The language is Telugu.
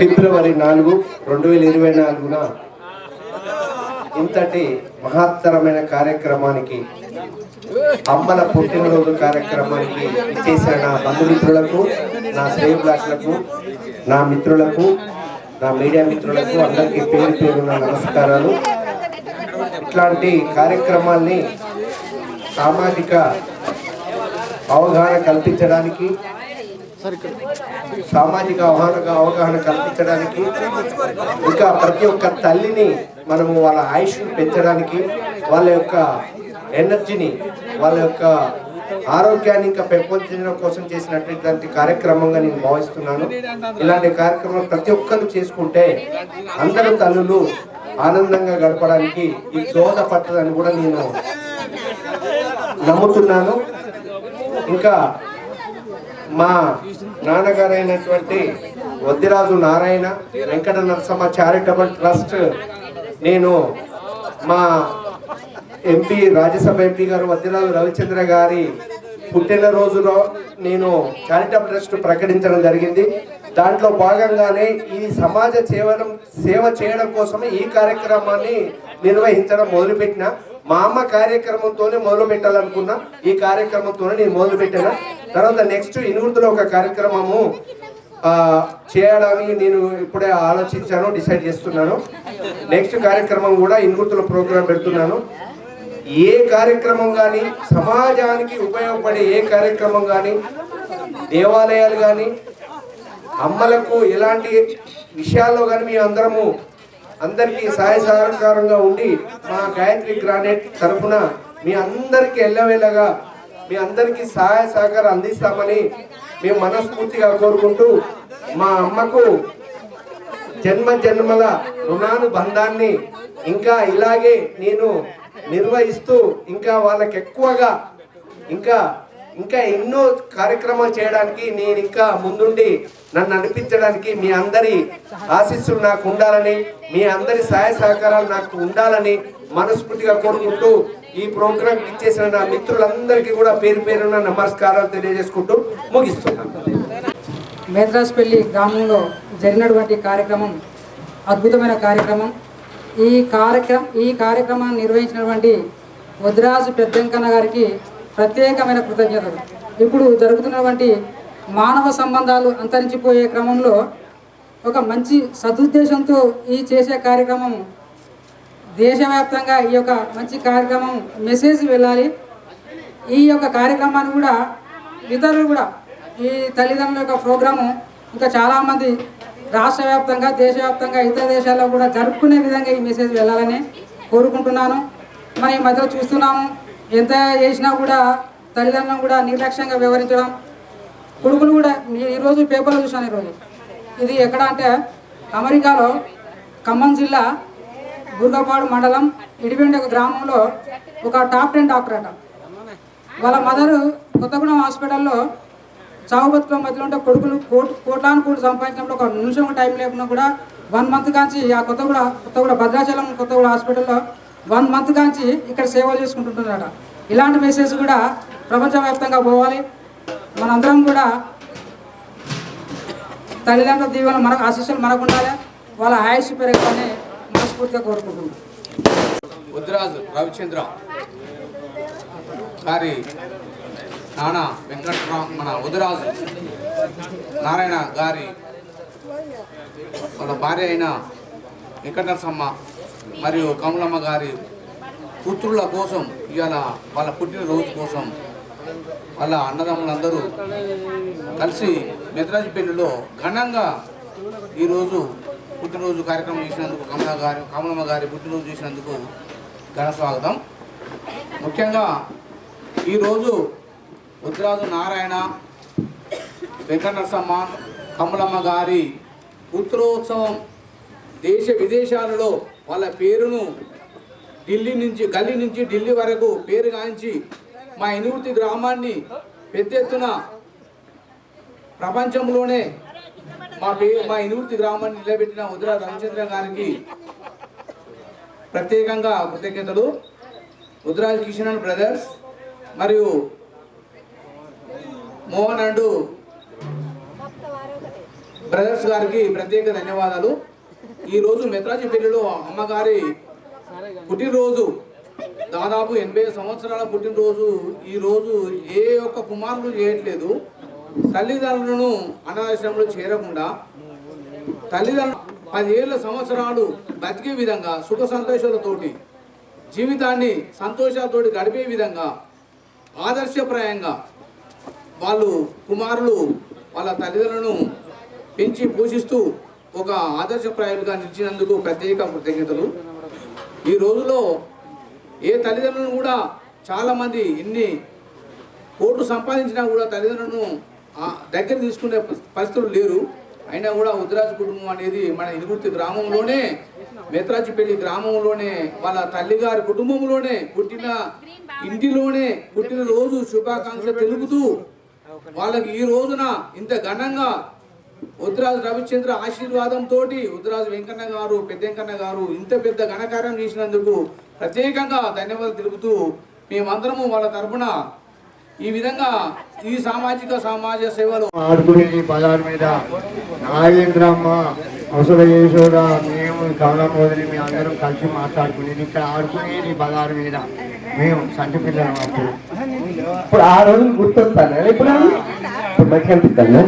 ఫిబ్రవరి నాలుగు రెండు వేల ఇరవై నాలుగున ఇంతటి మహత్తరమైన కార్యక్రమానికి అమ్మల పుట్టినరోజు కార్యక్రమానికి చేసిన నా బంధుమిత్రులకు నా శ్రేయభిలాషులకు నా మిత్రులకు నా మీడియా మిత్రులకు అందరికీ పేరు పేరు నా నమస్కారాలు. ఇట్లాంటి కార్యక్రమాల్ని సామాజిక అవగాహన కల్పించడానికి సామాజిక అవగాహన అవగాహన కల్పించడానికి ఇంకా ప్రతి ఒక్క తల్లిని మనము వాళ్ళ ఆయుష్ని పెంచడానికి వాళ్ళ యొక్క ఎనర్జీని వాళ్ళ యొక్క ఆరోగ్యాన్ని ఇంకా పెంపొందించడం కోసం చేసినటువంటి కార్యక్రమంగా నేను భావిస్తున్నాను. ఇలాంటి కార్యక్రమం ప్రతి ఒక్కరు చేసుకుంటే అందరూ తల్లులు ఆనందంగా గడపడానికి ఈ దోహదపడుతుందని కూడా నేను నమ్ముతున్నాను. ఇంకా మా నాన్నగారైనటువంటి వద్దిరాజు నారాయణ వెంకట నరసమ్మ చారిటబుల్ ట్రస్ట్ నేను మా ఎంపీ రాజ్యసభ ఎంపీ గారు వద్దిరాజు రవిచంద్ర గారి పుట్టినరోజులో నేను చారిటబుల్ ట్రస్ట్ ప్రకటించడం జరిగింది. దాంట్లో భాగంగానే ఈ సమాజ సేవనం సేవ చేయడం కోసమే ఈ కార్యక్రమాన్ని నిర్వహించడం మొదలుపెట్టిన. మా అమ్మ కార్యక్రమంతోనే మొదలు పెట్టాలనుకున్నా ఈ కార్యక్రమంతోనే నేను మొదలు పెట్టాను తర్వాత నెక్స్ట్ ఇనుగుర్తులో ఒక కార్యక్రమము చేయడానికి నేను ఇప్పుడే ఆలోచించాను డిసైడ్ చేస్తున్నాను. నెక్స్ట్ కార్యక్రమం కూడా ఇనుగుర్తుల ప్రోగ్రాం పెడుతున్నాను. ఏ కార్యక్రమం కానీ సమాజానికి ఉపయోగపడే ఏ కార్యక్రమం కానీ దేవాలయాలు కానీ అమ్మలకు ఎలాంటి విషయాల్లో కానీ మీ అందరము అందరికీ సహాయ సహకారంగా ఉండి మా గాయత్రి గ్రానైట్ తరఫున మీ అందరికీ ఎల్లవేళగా మీ అందరికీ సహాయ సహకారం అందిస్తామని మేము మనస్ఫూర్తిగా కోరుకుంటూ మా అమ్మకు జన్మ జన్మల రుణానుబంధాన్ని ఇంకా ఇలాగే నేను నిర్వహిస్తూ ఇంకా వాళ్ళకి ఎక్కువగా ఇంకా ఇంకా ఎన్నో కార్యక్రమాలు చేయడానికి నేను ఇంకా ముందుండి నన్ను అనిపించడానికి మీ అందరి ఆశీస్సులు నాకు ఉండాలని మీ అందరి సహాయ సహకారాలు నాకు ఉండాలని మనస్ఫూర్తిగా కోరుకుంటూ ఈ ప్రోగ్రామ్ ఇచ్చేసిన నా మిత్రులందరికీ కూడా పేరు పేరున నమస్కారాలు తెలియజేసుకుంటూ ముగిస్తున్నాను. మేద్రాస్పల్లి గ్రామంలో జరిగినటువంటి కార్యక్రమం అద్భుతమైన కార్యక్రమం. ఈ కార్యక్రమం ఈ కార్యక్రమాన్ని నిర్వహించినటువంటి వద్రాజు పెద్దంకన్న గారికి ప్రత్యేకమైన కృతజ్ఞతలు. ఇప్పుడు జరుగుతున్నటువంటి మానవ సంబంధాలు అంతరించిపోయే క్రమంలో ఒక మంచి సదుద్దేశంతో ఈ చేసే కార్యక్రమం దేశవ్యాప్తంగా ఈ యొక్క మంచి కార్యక్రమం మెసేజ్ వెళ్ళాలి. ఈ యొక్క కార్యక్రమాన్ని కూడా ఇతరులు కూడా ఈ తల్లిదండ్రుల యొక్క ప్రోగ్రాము ఇంకా చాలామంది రాష్ట్ర వ్యాప్తంగా దేశవ్యాప్తంగా ఇతర దేశాల్లో కూడా జరుపుకునే విధంగా ఈ మెసేజ్ వెళ్ళాలని కోరుకుంటున్నాను. మనం ఈ మధ్యలో చూస్తున్నాము ఎంత చేసినా కూడా తల్లిదండ్రులను కూడా నిర్లక్ష్యంగా వివరించడం కొడుకులు కూడా ఈ- ఈరోజు పేపర్లో చూసాను ఈరోజు ఇది ఎక్కడ అంటే అమెరికాలో ఖమ్మం జిల్లా బుర్గపాడు మండలం ఇడివెండి ఒక గ్రామంలో ఒక టాప్ టెన్ డాక్టర్ అట. వాళ్ళ మదరు కొత్తగూడెం హాస్పిటల్లో చావు బతుకుల మధ్యలో ఉంటే కొడుకులు కోట్ కోట్లాను కోట్లు సంపాదించినప్పుడు ఒక నిమిషం టైం లేకుండా కూడా వన్ మంత్ కాంచి ఆ కొత్తగూడ కొత్తగూడ భద్రాచలం కొత్తగూడ హాస్పిటల్లో వన్ మంత్ కాంచి ఇక్కడ సేవలు చేసుకుంటుంటున్నారట. ఇలాంటి మెసేజ్ కూడా ప్రపంచవ్యాప్తంగా పోవాలి. మనందరం కూడా తల్లిదండ్రుల దీవెన మనకు ఆశీస్సులు మనకు ఉండాలి వాళ్ళ ఆయుష్ పెరగాలని మనస్ఫూర్తిగా కోరుకుంటున్నాను ముద్రాజు రవిచంద్ర గారి నానా వెంకట్రామ్ మన ఉదిరాజు నారాయణ గారి వాళ్ళ భార్య అయిన వెంకటనరసమ్మ మరియు కమలమ్మ గారి పుత్రుల కోసం ఇవాళ వాళ్ళ పుట్టినరోజు కోసం వాళ్ళ అన్నదమ్ములందరూ కలిసి మెద్రాజుపల్లిలో ఘనంగా ఈరోజు పుట్టినరోజు కార్యక్రమం చేసినందుకు కమల గారి కమలమ్మ గారి పుట్టినరోజు చేసినందుకు ఘన స్వాగతం. ముఖ్యంగా ఈరోజు ఉద్రాజు నారాయణ వెంకటనరసమ్మ కమలమ్మ గారి పుత్రోత్సవం దేశ విదేశాలలో వాళ్ళ పేరును ఢిల్లీ నుంచి గల్లీ నుంచి ఢిల్లీ వరకు పేరు గాంచి మా ఇనుగుర్తి గ్రామాన్ని పెద్ద ఎత్తున ప్రపంచంలోనే మా పే మా ఇనుగుర్తి గ్రామాన్ని నిలబెట్టిన ఉదరా రామచంద్ర గారికి ప్రత్యేకంగా కృతజ్ఞతలు. ఉద్రాజ్ కిషన్ అండ్ బ్రదర్స్ మరియు మోహన్ అండ్ బ్రదర్స్ గారికి ప్రత్యేక ధన్యవాదాలు. ఈరోజు మెత్రాజిపల్లిలో అమ్మగారి పుట్టినరోజు. దాదాపు ఎనభై సంవత్సరాల పుట్టినరోజు. ఈరోజు ఏ ఒక్క కుమారులు చేయట్లేదు. తల్లిదండ్రులను అనాథాశ్రమంలో చేరకుండా తల్లిదండ్రులు పదిహేళ్ళ సంవత్సరాలు బతికే విధంగా సుఖ సంతోషాలతోటి జీవితాన్ని సంతోషాలతోటి గడిపే విధంగా ఆదర్శప్రాయంగా వాళ్ళు కుమారులు వాళ్ళ తల్లిదండ్రులను పెంచి పోషిస్తూ ఒక ఆదర్శప్రాయాలుగా నిలిచినందుకు ప్రత్యేక కృతజ్ఞతలు. ఈ రోజులో ఏ తల్లిదండ్రులను కూడా చాలామంది ఎన్ని కోట్లు సంపాదించినా కూడా తల్లిదండ్రులను దగ్గర తీసుకునే పరిస్థితులు లేరు. అయినా కూడా ఉద్రాజు కుటుంబం అనేది మన ఇనుగుర్తి గ్రామంలోనే మెత్రాజిపల్లి గ్రామంలోనే వాళ్ళ తల్లిగారి కుటుంబంలోనే పుట్టిన ఇంటిలోనే పుట్టిన రోజు శుభాకాంక్షలు తెలుపుతూ వాళ్ళకి ఈ రోజున ఇంత ఘనంగా ఉద్రాజ్ రవిచంద్ర ఆశీర్వాదంతో ఉద్రాజ్ వెంకన్న గారు పెద్దెంకన్న గారు ఇంత పెద్ద ఘనకార్యం చేసినందుకు ప్రత్యేకంగా ధన్యవాదాలు తెలుపుతూ మేమందరము వాళ్ళ తరఫున ఈ విధంగా ఈ సామాజిక సమాజ సేవలో ఆడుకునేది బజార్ మీద నాగేంద్రమ్మ యశోద మేము కమలం వదిలి మేము అందరం కలిసి మాట్లాడుకునేది ఇక్కడ ఆడుకునేది బజార్ మీద. మేము సంటి పిల్లలం అప్పుడు. ఇప్పుడు ఆ రోజులు గుర్తొస్తాను ఇప్పుడు ఇప్పుడు మంచిగా అనిపిస్తాను